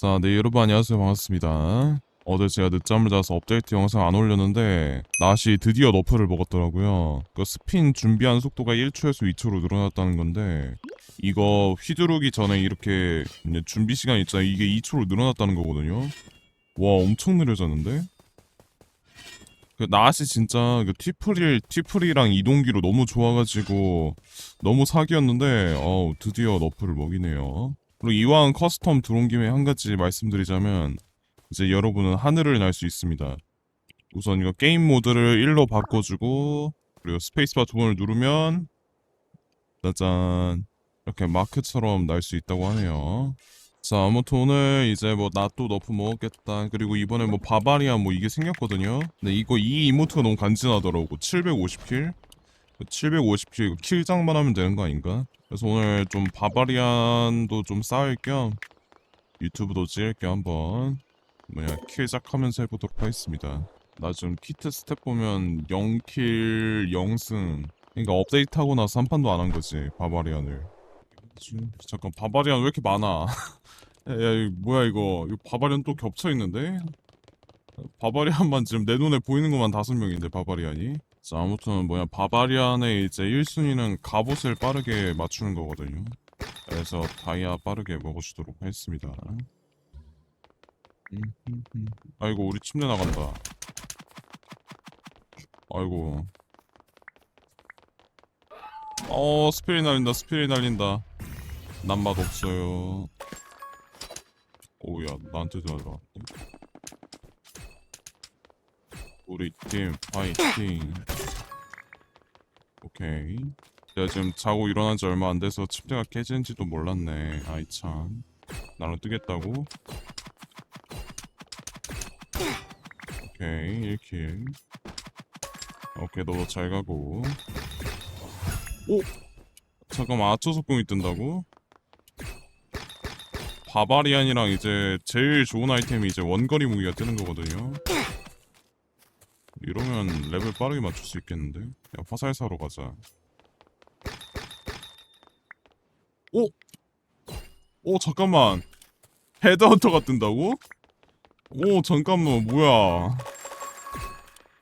자, 네 여러분 안녕하세요 반갑습니다. 어제 제가 늦잠을 자서 업데이트 영상 안 올렸는데 낫이 드디어 너프를 먹었더라고요. 그 스핀 준비한 속도가 1초에서 2초로 늘어났다는 건데 이거 휘두르기 전에 이렇게 준비 시간 있잖아요. 이게 2초로 늘어났다는 거거든요. 와 엄청 느려졌는데? 그 낫이 진짜 그 튀프릴 튀프리랑 이동기로 너무 좋아가지고 너무 사기였는데 어 드디어 너프를 먹이네요. 그리고 이왕 커스텀 들어온 김에 한 가지 말씀드리자면 이제 여러분은 하늘을 날 수 있습니다. 우선 이거 게임 모드를 1로 바꿔주고 그리고 스페이스바 두 번을 누르면 짜잔 이렇게 마크처럼 날 수 있다고 하네요. 자 아무튼 오늘 이제 뭐 나 또 너프 먹었겠다 그리고 이번에 뭐 바바리안 뭐 이게 생겼거든요. 근데 이거 이 이모트가 너무 간지나더라고 750킬 750킬 이거 킬장만 하면 되는 거 아닌가? 그래서 오늘 좀 바바리안도 좀 쌓을 겸 유튜브도 찍을 겸 한번 뭐냐 킬작하면서 해보도록 하겠습니다. 나좀 키트 스텝 보면 0킬 0승. 그러니까 업데이트하고 나서 한 판도 안 한 거지 바바리안을. 지금 잠깐 바바리안 왜 이렇게 많아? 야, 야 이거 뭐야 이거. 이거 바바리안 또 겹쳐 있는데? 바바리안만 지금 내 눈에 보이는 것만 다섯 명인데 바바리안이 자 아무튼 뭐야 바바리안의 이제 1순위는 갑옷을 빠르게 맞추는 거거든요. 그래서 다이아 빠르게 먹어주도록 하겠습니다. 아이고 우리 침대 나간다. 아이고. 어 스피릿 날린다 스피릿 날린다. 난맛 없어요. 오야 나한테 들어왔네 우리 팀 파이팅. 오케이. 내가 지금 자고 일어난 지 얼마 안 돼서 침대가 깨진지도 몰랐네. 아이 참. 나랑 뜨겠다고? 오케이 1킬. 오케이 너도 잘 가고. 오! 잠깐만 속공이 뜬다고? 바바리안이랑 이제 제일 좋은 아이템이 이제 원거리 무기가 뜨는 거거든요 이러면 레벨 빠르게 맞출 수 있겠는데? 야 화살 사러 가자 오! 오 잠깐만 헤드헌터가 뜬다고? 오 잠깐만 뭐야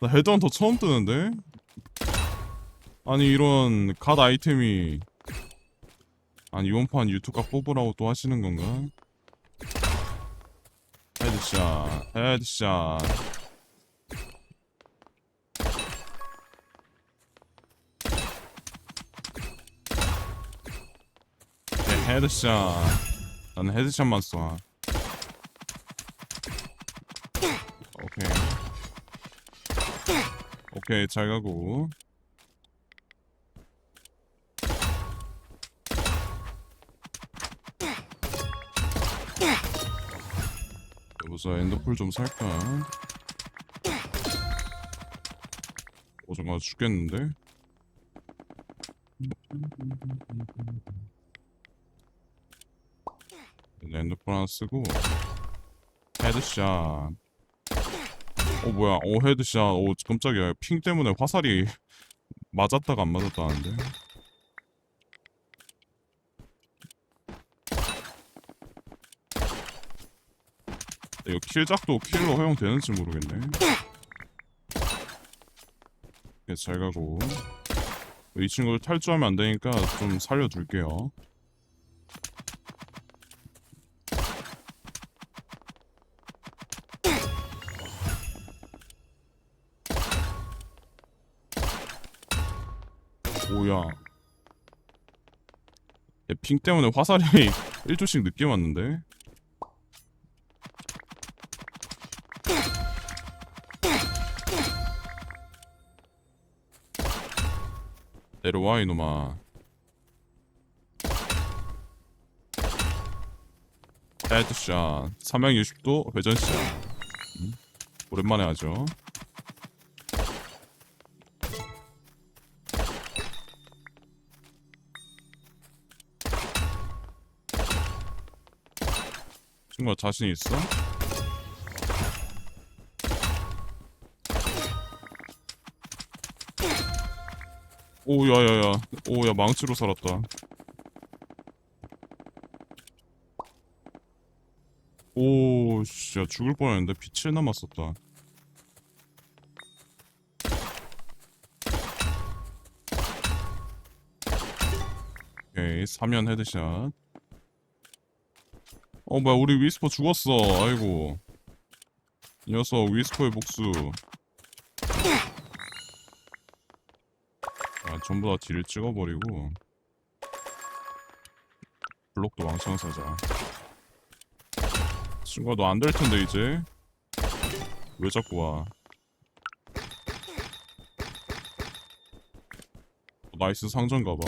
나 헤드헌터 처음 뜨는데? 아니 이런 갓 아이템이 아니 이번 판 유튜브 각 뽑으라고 또 하시는 건가? 헤드샷 헤드샷 헤드샷 나는 헤드샷만 쏴 오케이 오케이 잘 가고 여보세요 엔더풀 좀 살까? 어 잠깐 죽겠는데? 엔더풀 하나 쓰고. 헤드샷. 어 뭐야. 어 헤드샷. 어 깜짝이야. 핑 때문에 화살이 맞았다가 안 맞았다는데. 이거 킬작도 킬로 허용되는지 모르겠네. 네, 잘 가고. 이 친구를 탈주하면 안 되니까 좀 살려둘게요 뭐야. 얘핑 때문에 화살이 1조씩 늦게 맞는데? 내려와 이놈아. 헤드샷 360도 회전샷 음? 오랜만에 하죠 친구가 자신 있어? 오 야야야 오 야 망치로 살았다 오, 진짜 죽을 뻔했는데 피7 남았었다. 오케이, 3연 헤드샷. 어, 뭐야, 우리 위스퍼 죽었어. 아이고. 이 녀석, 위스퍼의 복수. 아, 전부 다 딜을 찍어버리고. 블록도 왕창 사자. 친구가 너 안 될 텐데 이제 왜 자꾸 와? 어, 나이스 상점 가봐.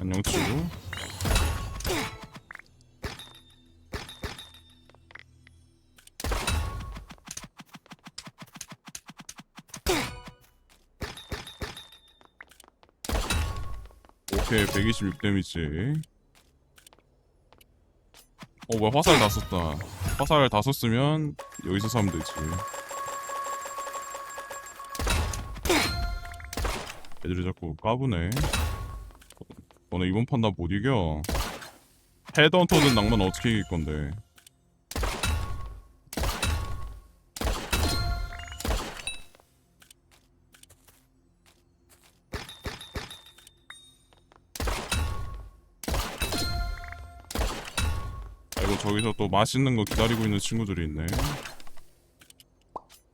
안녕 친구. 오케이 126 데미지. 어 뭐야 화살 다 썼다. 화살 다 썼으면 여기서 사면 되지. 애들이 자꾸 까부네. 너네 이번 판나못 이겨. 헤드헌터는 낭만 어떻게 이길 건데 저기서 또 맛있는 거 기다리고 있는 친구들이 있네.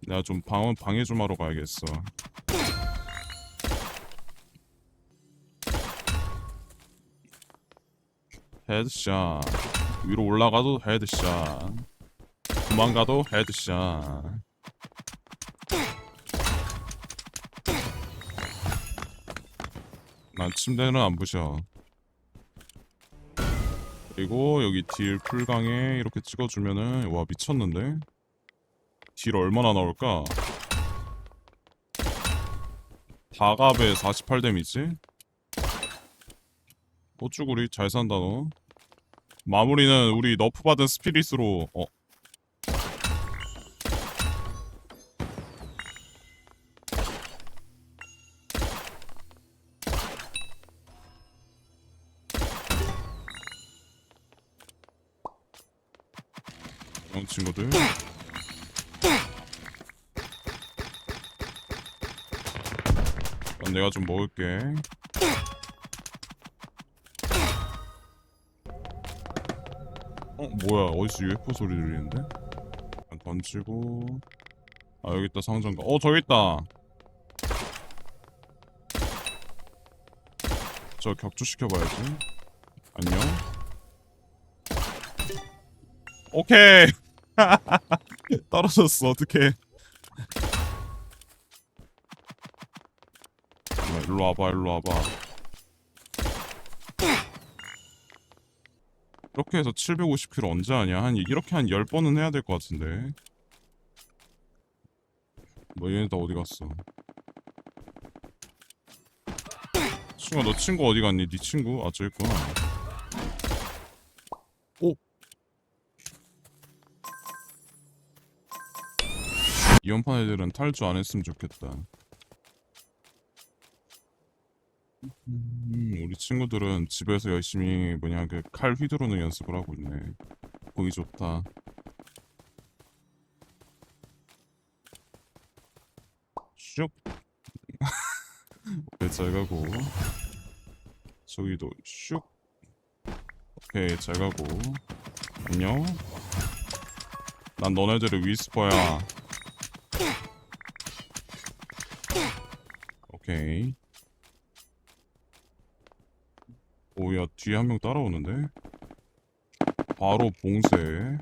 내가 좀 방, 방해 좀 하러 가야겠어. 헤드샷. 위로 올라가도 헤드샷. 도망가도 헤드샷. 난 침대는 안 부셔. 그리고 여기 딜 풀강에 이렇게 찍어주면은 와 미쳤는데 딜 얼마나 나올까? 다갑에 48 데미지? 호쭈구리 잘 산다 너 마무리는 우리 너프 받은 스피릿으로 어 내가 좀 먹을게. 어 뭐야? 어디서 UFO 소리 들리는데? 일단 던지고. 아 여기 있다 상점가. 어 저기 있다! 저 격추시켜봐야지. 안녕? 오케이! 떨어졌어 어떡해 일로 와봐 일로 와봐. 이렇게 해서 750km 언제 하냐? 한 이렇게 한 10번은 해야 될 것 같은데. 뭐 얘네 다 어디 갔어? 친구야 너 친구 어디 갔니? 네 친구? 아 저기 있구나. 오! 이연판 애들은 탈주 안 했으면 좋겠다. 음, 우리 친구들은 집에서 열심히 뭐냐 그 칼 휘두르는 연습을 하고 있네. 보기 좋다. 슉. 오케이 잘 가고. 저기도 슉. 오케이 잘 가고. 안녕. 난 너네들의 위스퍼야. 오케이. 오 야 뒤에 한 명 따라오는데? 바로 봉쇄.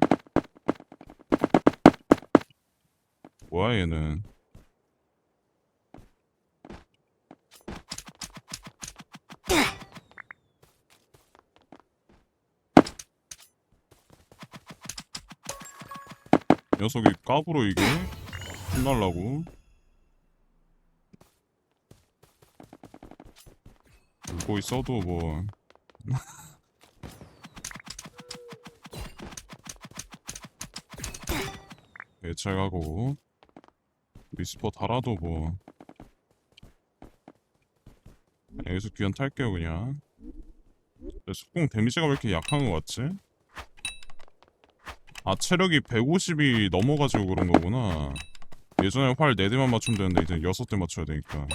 뭐야 얘는? 녀석이 까불어 이게? 혼날라고? 울고 있어도 뭐 예찰하고. 리스퍼 달아도 뭐. 여기서 귀한 탈게요 그냥. 숙공 데미지가 왜 이렇게 약한 것 같지? 아 체력이 150이 넘어가지고 그런 거구나. 예전에 활 4대만 맞추면 되는데 이제 6대 맞춰야 되니까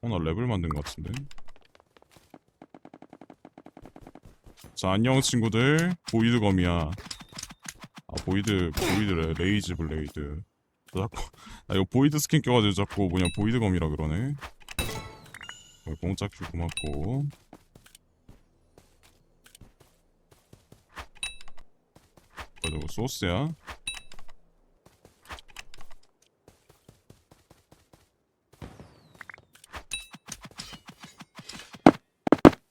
어나 레벨 만든 것 같은데? 자 안녕 친구들. 보이드검이야. 아 보이드 보이드래. 레이즈 블레이드. 나 자꾸 나 이거 보이드 스킨 껴가지고 자꾸 뭐냐 보이드검이라 그러네. 어, 공짜 큐 고맙고. 그리고 소스야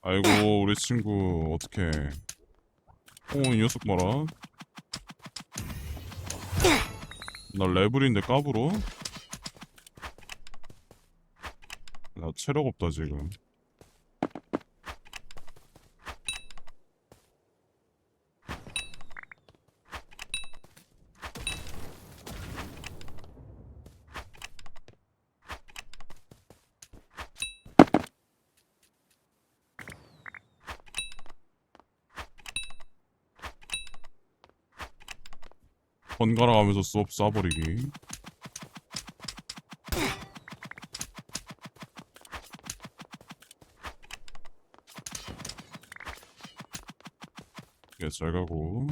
아이고 우리 친구 어떡해 어이 녀석 봐라. 나 레벨인데 까불어? 나 체력 없다 지금 번갈아 가면서 수업 쏴버리기 예, 잘 가고.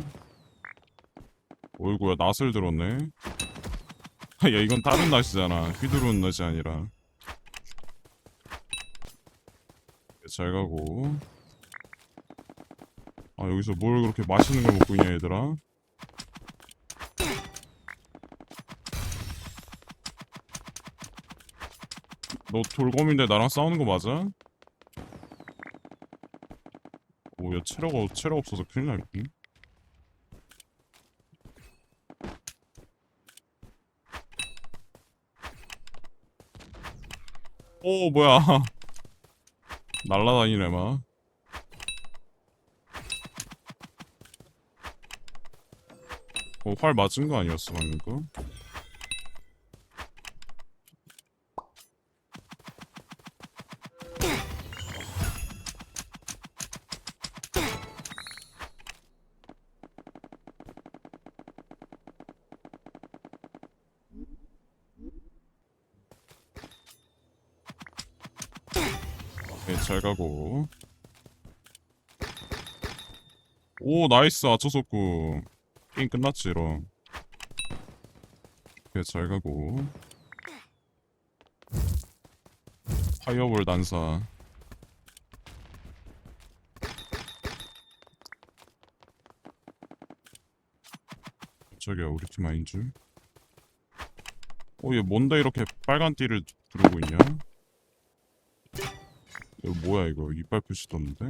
어이구야 낫을 들었네. 야 이건 다른 낫이잖아. 휘두르는 낫이 아니라. 예, 잘 가고. 아 여기서 뭘 그렇게 맛있는 걸 먹고 있냐 얘들아 너 돌검인데 나랑 싸우는 거 맞아? 오야 체력 없 체력 없어서 큰일 날 뻔. 오 뭐야 날라다니네 막 어, 활 맞은 거 아니었어 방금 거? 네, 잘 가고. 오, 나이스, 아처소쿠. 게임 끝났지, 이럼. 네, 잘 가고. 파이어볼 난사. 저기야, 우리 팀 아닌 줄. 어, 얘 뭔데 이렇게 빨간 띠를 두르고 있냐? 이거 뭐야 이거 이빨 표시 떴는데?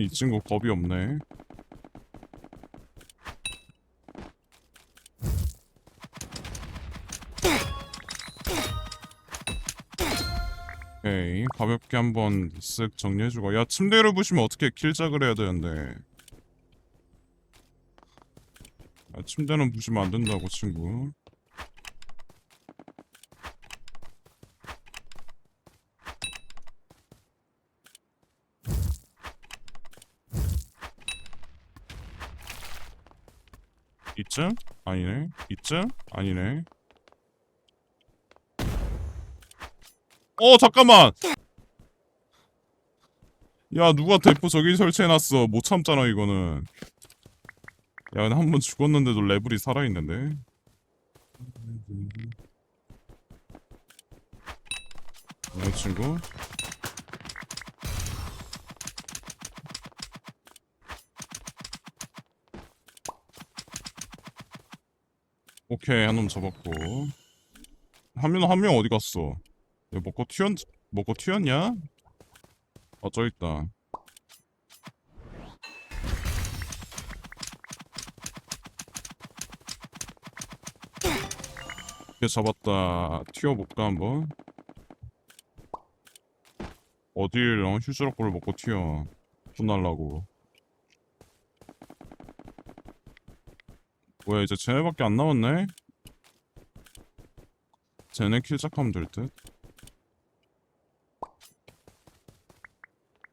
이 친구 겁이 없네. 오케이 가볍게 한번 쓱 정리해주고. 야 침대를 부시면 어떻게 킬작을 해야 되는데. 아, 침대는 부시면 안 된다고 친구. 이쯤? 아니네. 이쯤? 아니네. 어 잠깐만. 야 누가 대포 저기 설치해놨어. 못 참잖아 이거는. 야, 근데 한 번 죽었는데도 레벨이 살아있는데? 이 친구? 오케이, 한 놈 잡았고. 한 명, 한 명 어디 갔어? 얘 먹고 튀었, 먹고 튀었냐? 아, 저 있다. 이렇게 잡았다. 튀어볼까 한번? 어딜 어? 휴지락볼을 먹고 튀어. 혼날라고. 뭐야 이제 쟤네밖에 안 남았네? 쟤네 킬작하면 될 듯.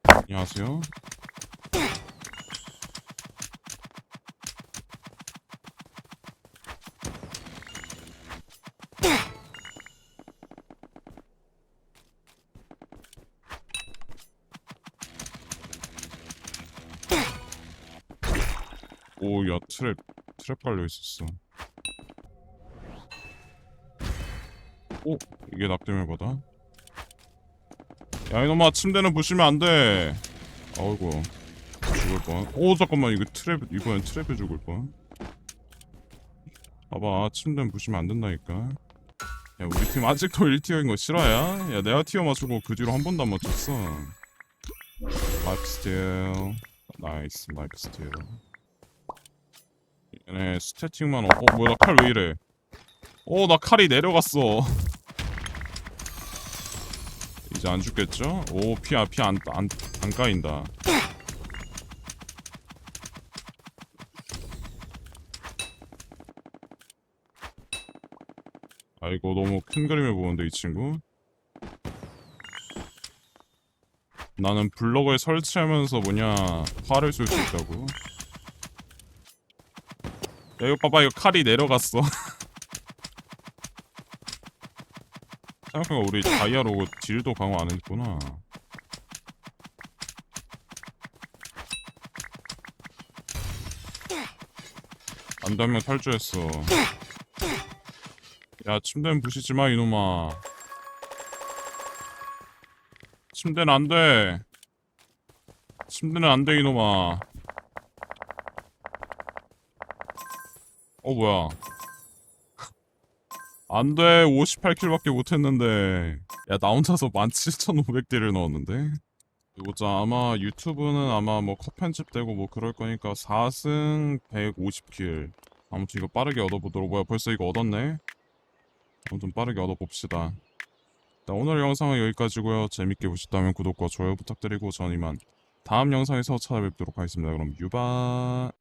안녕하세요. 오, 야, 트랩, 트랩 깔려 있었어. 오, 이게 낙대물 거다. 야, 이놈아, 침대는 부시면 안 돼. 아이고, 죽을 뻔. 오, 잠깐만, 이거 트랩, 이번엔 트랩에 죽을 뻔. 봐봐, 침대는 부시면 안 된다니까. 야, 우리 팀 아직도 1티어인 거 실화야? 야, 내가 티어 맞추고 그 뒤로 한 번도 안 맞췄어. 라이프 스틸. 나이스, 라이프 스틸. 얘네 스태틱만 어, 어 뭐야 나 칼 왜 이래? 어나 칼이 내려갔어. 이제 안 죽겠죠? 오 피야 피 안 안 안, 안 까인다. 아이고 너무 큰 그림을 보는데 이 친구. 나는 블럭을 설치하면서 뭐냐 화를 쏠 수 있다고 야 이거 봐봐 이거 칼이 내려갔어. 생각해보니까 우리 다이아로 딜도 강화 안 했구나. 안다면 탈주했어. 야 침대는 부시지마 이놈아. 침대는 안돼. 침대는 안돼 이놈아 어 뭐야. 안돼. 58킬밖에 못했는데. 야 나 혼자서 17,500딜을 넣었는데? 이거 자 아마 유튜브는 아마 뭐 컷 편집되고 뭐 그럴 거니까 4승 150킬. 아무튼 이거 빠르게 얻어보도록. 뭐야 벌써 이거 얻었네? 아무튼 빠르게 얻어봅시다. 자, 오늘 영상은 여기까지고요. 재밌게 보셨다면 구독과 좋아요 부탁드리고 전 이만. 다음 영상에서 찾아뵙도록 하겠습니다. 그럼 유바